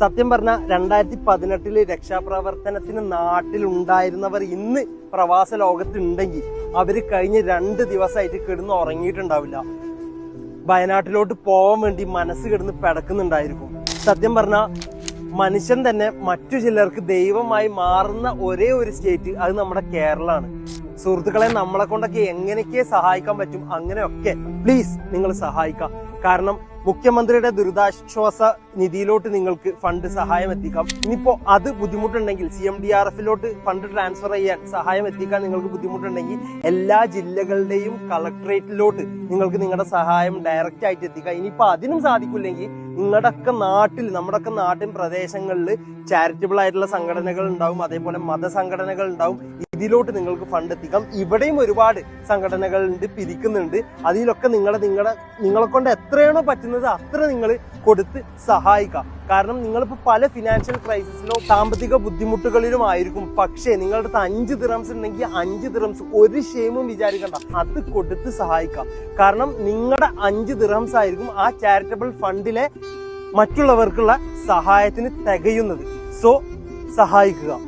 സത്യം പറഞ്ഞ രണ്ടായിരത്തി പതിനെട്ടിൽ രക്ഷാപ്രവർത്തനത്തിന് നാട്ടിലുണ്ടായിരുന്നവർ ഇന്ന് പ്രവാസ ലോകത്തുണ്ടെങ്കിൽ അവർ കഴിഞ്ഞ രണ്ട് ദിവസമായിട്ട് കിടന്ന് ഉറങ്ങിയിട്ടുണ്ടാവില്ല. വയനാട്ടിലോട്ട് പോവാൻ വേണ്ടി മനസ്സ് കിടന്ന് പിടക്കുന്നുണ്ടായിരിക്കും. സത്യം പറഞ്ഞ മനുഷ്യൻ തന്നെ മറ്റു ചിലർക്ക് ദൈവമായി മാറുന്ന ഒരേ ഒരു സ്റ്റേറ്റ് അത് നമ്മുടെ കേരളമാണ്. സുഹൃത്തുക്കളെ നമ്മളെ കൊണ്ടൊക്കെ എങ്ങനെയൊക്കെ സഹായിക്കാൻ പറ്റും അങ്ങനെയൊക്കെ പ്ലീസ് നിങ്ങൾ സഹായിക്കാം. കാരണം മുഖ്യമന്ത്രിയുടെ ദുരിതാശ്വാസ നിധിയിലോട്ട് നിങ്ങൾക്ക് ഫണ്ട് സഹായം എത്തിക്കാം. ഇനിയിപ്പോ അത് ബുദ്ധിമുട്ടുണ്ടെങ്കിൽ സി എം ഡി ആർ എഫിലോട്ട് ഫണ്ട് ട്രാൻസ്ഫർ ചെയ്യാൻ സഹായം എത്തിക്കാൻ നിങ്ങൾക്ക് ബുദ്ധിമുട്ടുണ്ടെങ്കിൽ എല്ലാ ജില്ലകളുടെയും കളക്ടറേറ്റിലോട്ട് നിങ്ങൾക്ക് നിങ്ങളുടെ സഹായം ഡയറക്റ്റ് ആയിട്ട് എത്തിക്കാം. ഇനിയിപ്പോ അതിനും സാധിക്കില്ലെങ്കിൽ നിങ്ങളുടെയൊക്കെ നാട്ടിൽ നമ്മുടെയൊക്കെ നാട്ടിൻ പ്രദേശങ്ങളിൽ ചാരിറ്റബിൾ ആയിട്ടുള്ള സംഘടനകൾ ഉണ്ടാവും അതേപോലെ മതസംഘടനകൾ ഉണ്ടാവും. ഇതിലോട്ട് നിങ്ങൾക്ക് ഫണ്ട് എത്തിക്കാം. ഇവിടെയും ഒരുപാട് സംഘടനകൾ ഉണ്ട് പിരിക്കുന്നുണ്ട്. അതിലൊക്കെ നിങ്ങളെ നിങ്ങളെ നിങ്ങളെ കൊണ്ട് എത്രയാണോ പറ്റുന്നത് അത്ര നിങ്ങൾ കൊടുത്ത് സഹായിക്കാം. കാരണം നിങ്ങളിപ്പോൾ പല ഫിനാൻഷ്യൽ ക്രൈസിസിലോ സാമ്പത്തിക ബുദ്ധിമുട്ടുകളിലും ആയിരിക്കും. പക്ഷേ നിങ്ങളുടെ അടുത്ത് അഞ്ച് ദിറംസ് ഉണ്ടെങ്കിൽ അഞ്ച് ദിറംസ് ഒരു ഷെയിമും വിചാരിക്കണ്ട. അത് കൊടുത്ത് സഹായിക്കാം. കാരണം നിങ്ങളുടെ അഞ്ച് ദിറംസ് ആയിരിക്കും ആ ചാരിറ്റബിൾ ഫണ്ടിലെ മറ്റുള്ളവർക്കുള്ള സഹായത്തിന് തികയുന്നത്. സോ സഹായിക്കുക.